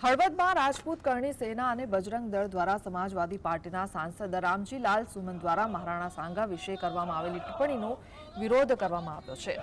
હળવદમાં રાજપૂત કરણી સેના અને બજરંગ દળ દ્વારા સમાજવાદી પાર્ટીના સાંસદ રામજી લાલ સુમન દ્વારા મહારાણા સાંગા વિશે કરવામાં આવેલી ટિપ્પણીનો વિરોધ કરવામાં આવ્યો છે.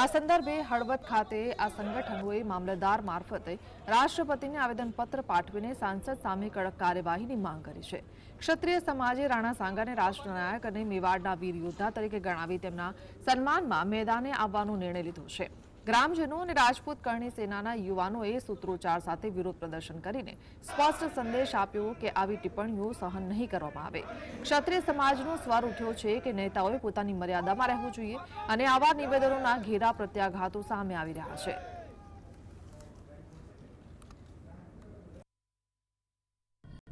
આ સંદર્ભે હળવદ ખાતે આ સંગઠનોએ મામલતદાર મારફતે રાષ્ટ્રપતિને આવેદનપત્ર પાઠવીને સાંસદ સામે કડક કાર્યવાહીની માંગ કરી છે. ક્ષત્રિય સમાજે રાણા સાંગાને રાષ્ટ્રનાયક અને મેવાડના વીર યોદ્ધા તરીકે ગણાવી તેમના સન્માનમાં મેદાને આવવાનો નિર્ણય લીધો છે. ગ્રામજનો અને રાજપૂત કરણી સેનાના યુવાનોએ સૂત્રોચ્ચાર સાથે વિરોધ પ્રદર્શન કરીને સ્પષ્ટ સંદેશ આપ્યો કે આવી ટિપ્પણીઓ સહન નહીં કરવામાં આવે. ક્ષત્રિય સમાજનો સ્વર ઉઠ્યો છે કે નેતાઓએ પોતાની મર્યાદામાં રહેવું જોઈએ અને આવા નિવેદનોના ઘેરા પ્રત્યાઘાતો સામે આવી રહ્યા છે.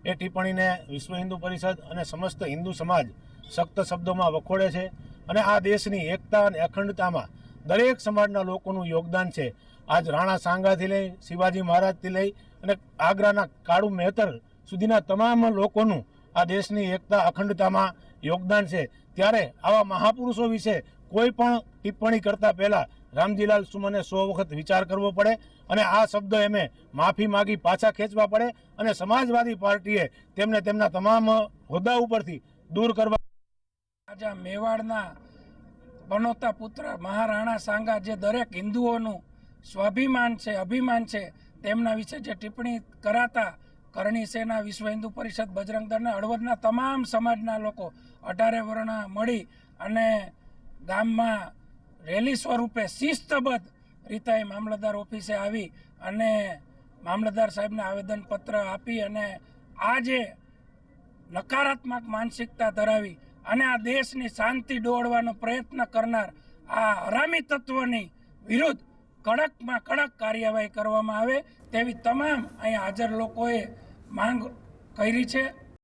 એ ટિપ્પણીને વિશ્વ હિન્દુ પરિષદ અને સમસ્ત હિન્દુ સમાજ સખ્ત શબ્દોમાં વખોડે છે અને આ દેશની એકતા અને અખંડતામાં દરેક સમાજના લોકોનું યોગદાન છે. આજ રાણા સાંગાથી લઈ, શિવાજી મહારાજથી લઈ અને આગ્રાના કાળુ મહેતર સુધીના તમામ લોકોનું આ દેશની એકતા અખંડતામાં યોગદાન છે. ત્યારે આવા મહાપુરુષો વિશે કોઈ પણ ટિપ્પણી કરતા પહેલા રામજીલાલ સુમને સો વખત વિચાર કરવો પડે અને આ શબ્દ એમે માફી માગી પાછા ખેંચવા પડે અને સમાજવાદી પાર્ટીએ તેમને તેમના તમામ હોદ્દા ઉપરથી દૂર કરવા રાજા મેવાડના બનોતા પુત્ર, મહારાણા સાંગા જે દરેક હિન્દુઓનું સ્વાભિમાન છે, અભિમાન છે, તેમના વિશે જે ટિપ્પણી કરાતા કરણી સેના, વિશ્વ હિન્દુ પરિષદ, બજરંગ દળ હળવદના તમામ સમાજના લોકો અઢારે વર્ણ મળી અને ગામમાં રેલી સ્વરૂપે શિસ્તબદ્ધ રીતે મામલતદાર ઓફિસે આવી અને મામલતદાર સાહેબને આવેદનપત્ર આપી અને આ જે નકારાત્મક માનસિકતા ધરાવી અને આ દેશની શાંતિ દોડવાનો પ્રયત્ન કરનાર આ હરામી તત્વની વિરુદ્ધ કડકમાં કડક કાર્યવાહી કરવામાં આવે તેવી તમામ અહીં હાજર લોકોએ માંગ કરી છે.